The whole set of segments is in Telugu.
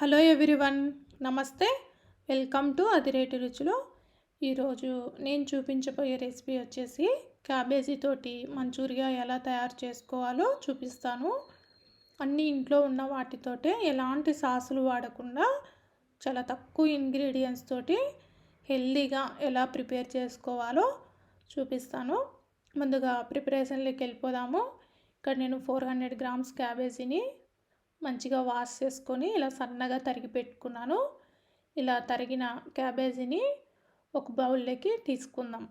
హలో ఎవ్రీవన్ నమస్తే. Welcome to Adireti Ruchulu. ఈరోజు నేను చూపించబోయే రెసిపీ వచ్చేసి క్యాబేజీ తోటి మంచూరియా ఎలా తయారు చేసుకోవాలో చూపిస్తాను. అన్ని ఇంట్లో ఉన్న వాటితోటే ఎలాంటి సాసులు వాడకుండా చాలా తక్కువ ఇంగ్రీడియంట్స్ తోటి హెల్దీగా ఎలా ప్రిపేర్ చేసుకోవాలో చూపిస్తాను. ముందుగా ప్రిపరేషన్లోకి వెళ్ళిపోదాము. ఇక్కడ నేను ఫోర్ హండ్రెడ్ గ్రామ్స్ క్యాబేజీని మంచిగా వాష్ చేసుకొని ఇలా సన్నగా తరిగి పెట్టుకున్నాను. ఇలా తరిగిన క్యాబేజీని ఒక బౌల్లోకి తీసుకుందాం.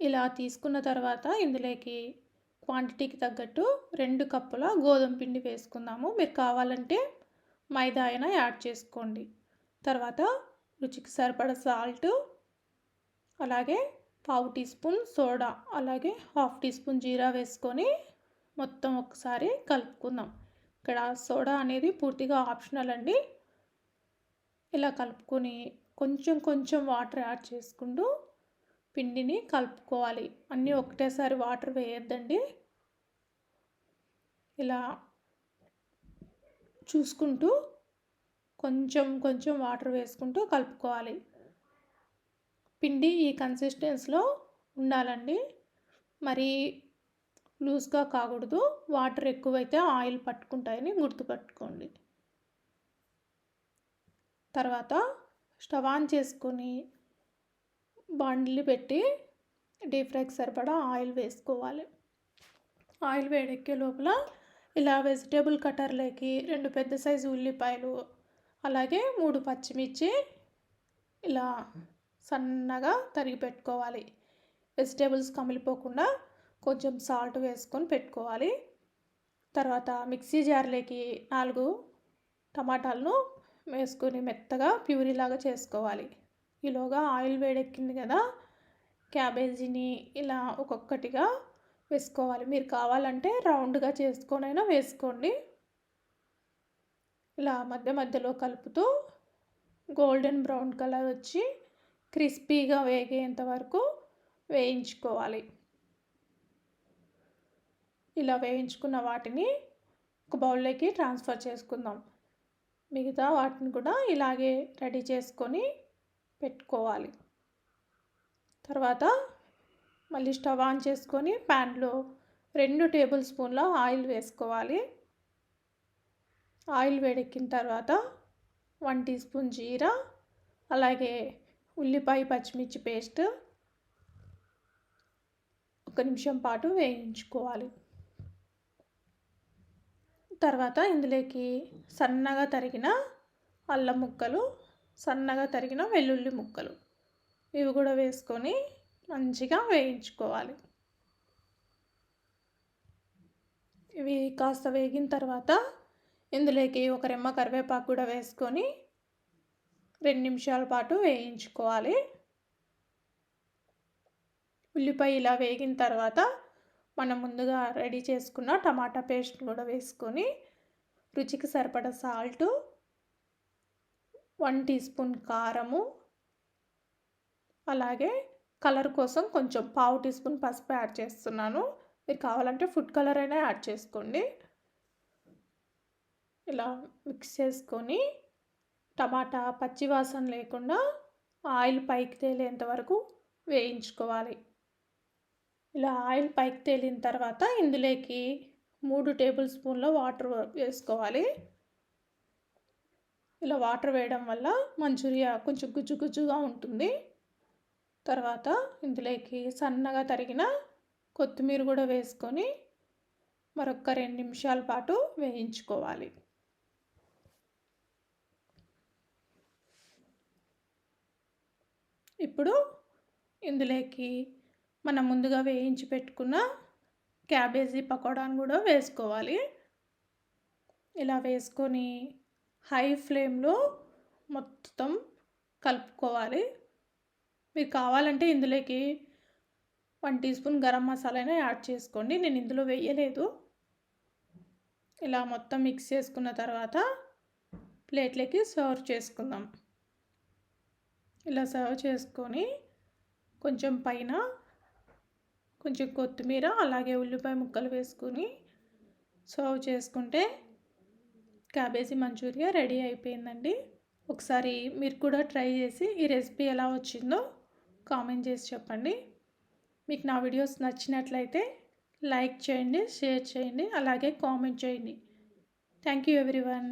ఇలా తీసుకున్న తర్వాత ఇందులోకి క్వాంటిటీకి తగ్గట్టు రెండు కప్పుల గోధుమ పిండి వేసుకుందాము. మీరు కావాలంటే మైదా అయినా యాడ్ చేసుకోండి. తర్వాత రుచికి సరిపడ సాల్ట్ అలాగే పావు టీ స్పూన్ సోడా అలాగే హాఫ్ టీ స్పూన్ జీరా వేసుకొని మొత్తం ఒకసారి కలుపుకుందాం. ఇక్కడ సోడా అనేది పూర్తిగా ఆప్షనల్ అండి. ఇలా కలుపుకొని కొంచెం కొంచెం వాటర్ యాడ్ చేసుకుంటూ పిండిని కలుపుకోవాలి. అన్నీ ఒకటేసారి వాటర్ వేయొద్దండి. ఇలా చూసుకుంటూ కొంచెం కొంచెం వాటర్ వేసుకుంటూ కలుపుకోవాలి. పిండి ఈ కన్సిస్టెన్స్లో ఉండాలండి. మరి లూజ్గా కాకూడదు. వాటర్ ఎక్కువైతే ఆయిల్ పట్టుకుంటాయని గుర్తుపట్టుకోండి. తర్వాత స్టవ్ ఆన్ చేసుకొని బండ్లు పెట్టి డీప్ ఫ్రైకి సరిపడా ఆయిల్ వేసుకోవాలి. ఆయిల్ వేడెక్కే లోపల ఇలా వెజిటేబుల్ కట్టర్లోకి రెండు పెద్ద సైజు ఉల్లిపాయలు అలాగే మూడు పచ్చిమిర్చి ఇలా సన్నగా తరిగి పెట్టుకోవాలి. వెజిటేబుల్స్ కమిలిపోకుండా కొంచెం సాల్ట్ వేసుకొని పెట్టుకోవాలి. తర్వాత మిక్సీ జార్లోకి నాలుగు టమాటాలను వేసుకొని మెత్తగా ప్యూరీలాగా చేసుకోవాలి. ఈలోగా ఆయిల్ వేడెక్కింది కదా క్యాబేజీని ఇలా ఒక్కొక్కటిగా వేసుకోవాలి. మీరు కావాలంటే రౌండ్గా చేసుకొనైనా వేసుకోండి. ఇలా మధ్య మధ్యలో కలుపుతూ గోల్డెన్ బ్రౌన్ కలర్ వచ్చి క్రిస్పీగా వేగేంత వరకు వేయించుకోవాలి. ఇలా వేయించుకున్న వాటిని ఒక బౌల్లోకి ట్రాన్స్ఫర్ చేసుకుందాం. మిగతా వాటిని కూడా ఇలాగే రెడీ చేసుకొని పెట్టుకోవాలి. తర్వాత మళ్ళీ స్టవ్ ఆన్ చేసుకొని ప్యాన్లో రెండు టేబుల్ స్పూన్ల ఆయిల్ వేసుకోవాలి. ఆయిల్ వేడెక్కిన తర్వాత వన్ టీ స్పూన్ జీరా అలాగే ఉల్లిపాయ పచ్చిమిర్చి పేస్ట్ ఒక నిమిషం పాటు వేయించుకోవాలి. తర్వాత ఇందులోకి సన్నగా తరిగిన అల్లం ముక్కలు సన్నగా తరిగిన వెల్లుల్లి ముక్కలు. ఇవి కూడా వేసుకొని మంచిగా వేయించుకోవాలి. ఇవి కాస్త వేగిన తర్వాత ఇందులోకి ఒక రెమ్మ కరివేపాకు కూడా వేసుకొని రెండు నిమిషాల పాటు వేయించుకోవాలి. ఉల్లిపాయ ఇలా వేగిన తర్వాత మనం ముందుగా రెడీ చేసుకున్న టమాటా పేస్ట్ కూడా వేసుకొని రుచికి సరిపడ సాల్టు వన్ టీ స్పూన్ కారము అలాగే కలర్ కోసం కొంచెం పావు టీ స్పూన్ పసుపు యాడ్ చేస్తున్నాను. మీరు కావాలంటే ఫుడ్ కలర్ అయినా యాడ్ చేసుకోండి. ఇలా మిక్స్ చేసుకొని టమాటా పచ్చివాసన లేకుండా ఆయిల్ పైకి తేలేంత వరకు వేయించుకోవాలి. ఇలా ఆయిల్ పైకి తేలిన తర్వాత ఇందులోకి మూడు టేబుల్ స్పూన్ల వాటర్ వేసుకోవాలి. ఇలా వాటర్ వేయడం వల్ల మంచూరియా కొంచెం గుజ్జు గుజ్జుగా ఉంటుంది. తర్వాత ఇందులోకి సన్నగా తరిగిన కొత్తిమీర కూడా వేసుకొని మరొక రెండు నిమిషాల పాటు వేయించుకోవాలి. ఇప్పుడు ఇందులోకి మనం ముందుగా వేయించి పెట్టుకున్న క్యాబేజీ పకోడాను కూడా వేసుకోవాలి. ఇలా వేసుకొని హై ఫ్లేమ్లో మొత్తం కలుపుకోవాలి. మీకు కావాలంటే ఇందులోకి వన్ టీ స్పూన్ గరం మసాలానే యాడ్ చేసుకోండి. నేను ఇందులో వేయలేదు. ఇలా మొత్తం మిక్స్ చేసుకున్న తర్వాత ప్లేట్లోకి సర్వ్ చేసుకుందాం. ఇలా సర్వ్ చేసుకొని కొంచెం పైన కొంచెం కొత్తిమీర అలాగే ఉల్లిపాయ ముక్కలు వేసుకుని సర్వ్ చేసుకుంటే క్యాబేజీ మంచూరియా రెడీ అయిపోయిందండి. ఒకసారి మీరు కూడా ట్రై చేసి ఈ రెసిపీ ఎలా వచ్చిందో కామెంట్ చేసి చెప్పండి. మీకు నా వీడియోస్ నచ్చినట్లయితే లైక్ చేయండి షేర్ చేయండి అలాగే కామెంట్ చేయండి. Thank you everyone.